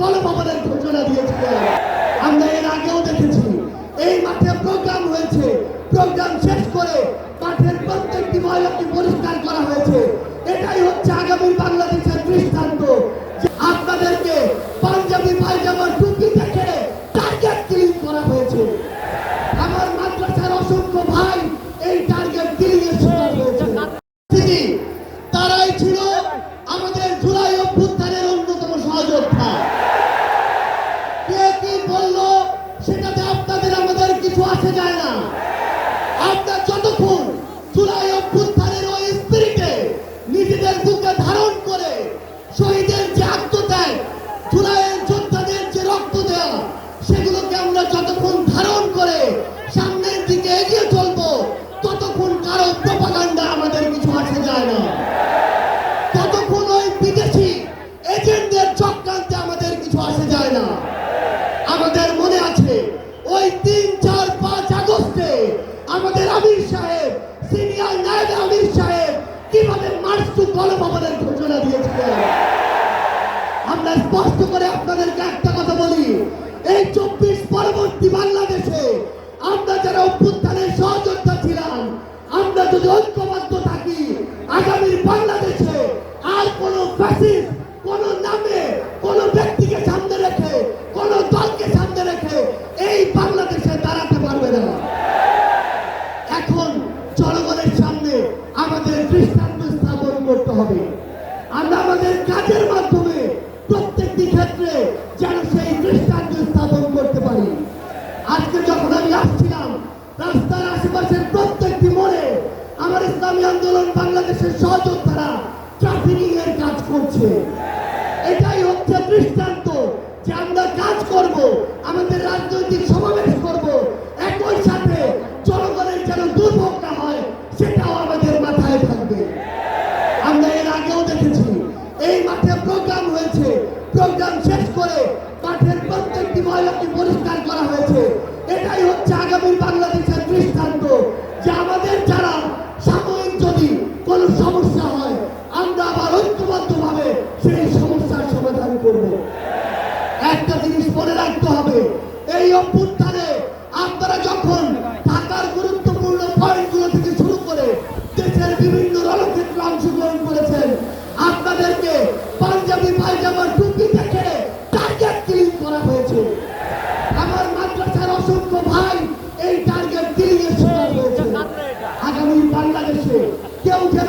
গণভবনের ঘোষণা দিয়েছিলেন আমরা এর আগেও দেখেছি, এই মাঠে প্রোগ্রাম হয়েছে। প্রোগ্রাম শেষ করে মাঠের প্রত্যেকটি ময়লাকে পরিষ্কার করা হয়েছে। ওই তিন, চার, পাঁচ আগস্টে আমাদের আমির সাহেব, সিনিয়র নায়ক আমির সাহেব কীভাবে মার্চ টু গণভবনের ঘোষণা দিয়েছিলেন? আমরা স্পষ্ট করে আপনাদেরকে একটা কথা বলি, এই চব্বিশ পরবর্তী বাংলাদেশে আমরা যারা অভ্যুত্থানের সহযোদ্ধা ছিলাম, আমরা যদি ঐক্যবদ্ধ থাকি আগামীর বাংলাদেশে আর কোন ফ্যাসিস্ট কোন নামে কোন ব্যক্তিকে সামনে রেখে কোন দলকে সামনে রেখে এই বাংলাদেশে দাঁড়াতে পারবে না এখন জনগণের সামনে আমাদের দৃষ্টান্ত স্থাপন করতে হবে। আমরা আমাদের কাজের মাধ্যমে প্রত্যেকটি ক্ষেত্রে যেন সেই দৃষ্টান্ত স্থাপন করতে পারি। আজকে যখন আমি আসছিলাম, রাস্তার আশেপাশের প্রত্যেকটি মোড়ে আমার ইসলামী আন্দোলন বাংলাদেশের সহযোদ্ধারা ট্রাফিকিং এর কাজ করছে। এটাই হচ্ছে দৃষ্টান্ত যে আমরা কাজ করব, আমাদের রাজনৈতিক সমাবেশ করব একই সাথে জনগণের যেন দুর্ভোগ না হয় সেটাও আমাদের মাথায় থাকবে আমরা এর আগেও দেখেছি এই মাঠে প্রোগ্রাম হয়েছে প্রোগ্রাম শেষ করে মাঠের প্রত্যেকটি ময়লাকে পরিষ্কার করা হয়েছে। এটাই হচ্ছে আগামী বাংলাদেশের দৃষ্টান্ত যে আমাদের যারা সাময়িক যদি কোনো সমস্যা হয়, আমরা আবার ঐক্যবদ্ধভাবে সেই সমস্যার সমাধান করব। একটা জিনিস মনে রাখতে হবে, এই অভ্যুত্থানে আপনারা যখন ঢাকার গুরুত্বপূর্ণ পয়েন্টগুলো থেকে শুরু করে দেশের বিভিন্ন রণক্ষেত্রে অংশগ্রহণ করেছেন আপনাদেরকে পাঞ্জাবি পায়জামার টুপি দেখে টার্গেট কিলিং করা হয়েছে আমার মাদ্রাসার অসংখ্য ভাই এই টার্গেট কিলিং এর শিকার হয়েছে আগামী বাংলাদেশে কেউ যেন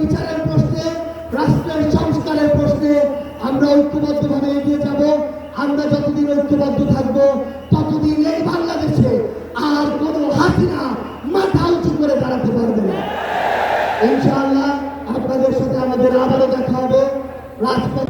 বিচারের প্রশ্নে, রাষ্ট্রের সংস্কারের প্রশ্নে আমরা ঐক্যবদ্ধভাবে এগিয়ে যাব। আমরা যতদিন ঐক্যবদ্ধ থাকব, ততদিন এই বাংলাদেশে আর কোনো হাসিনা মাথা উঁচু করে দাঁড়াতে পারবে না। ইনশাআল্লাহ আপনাদের সাথে আমাদের আবারও দেখা হবে। রাজপথ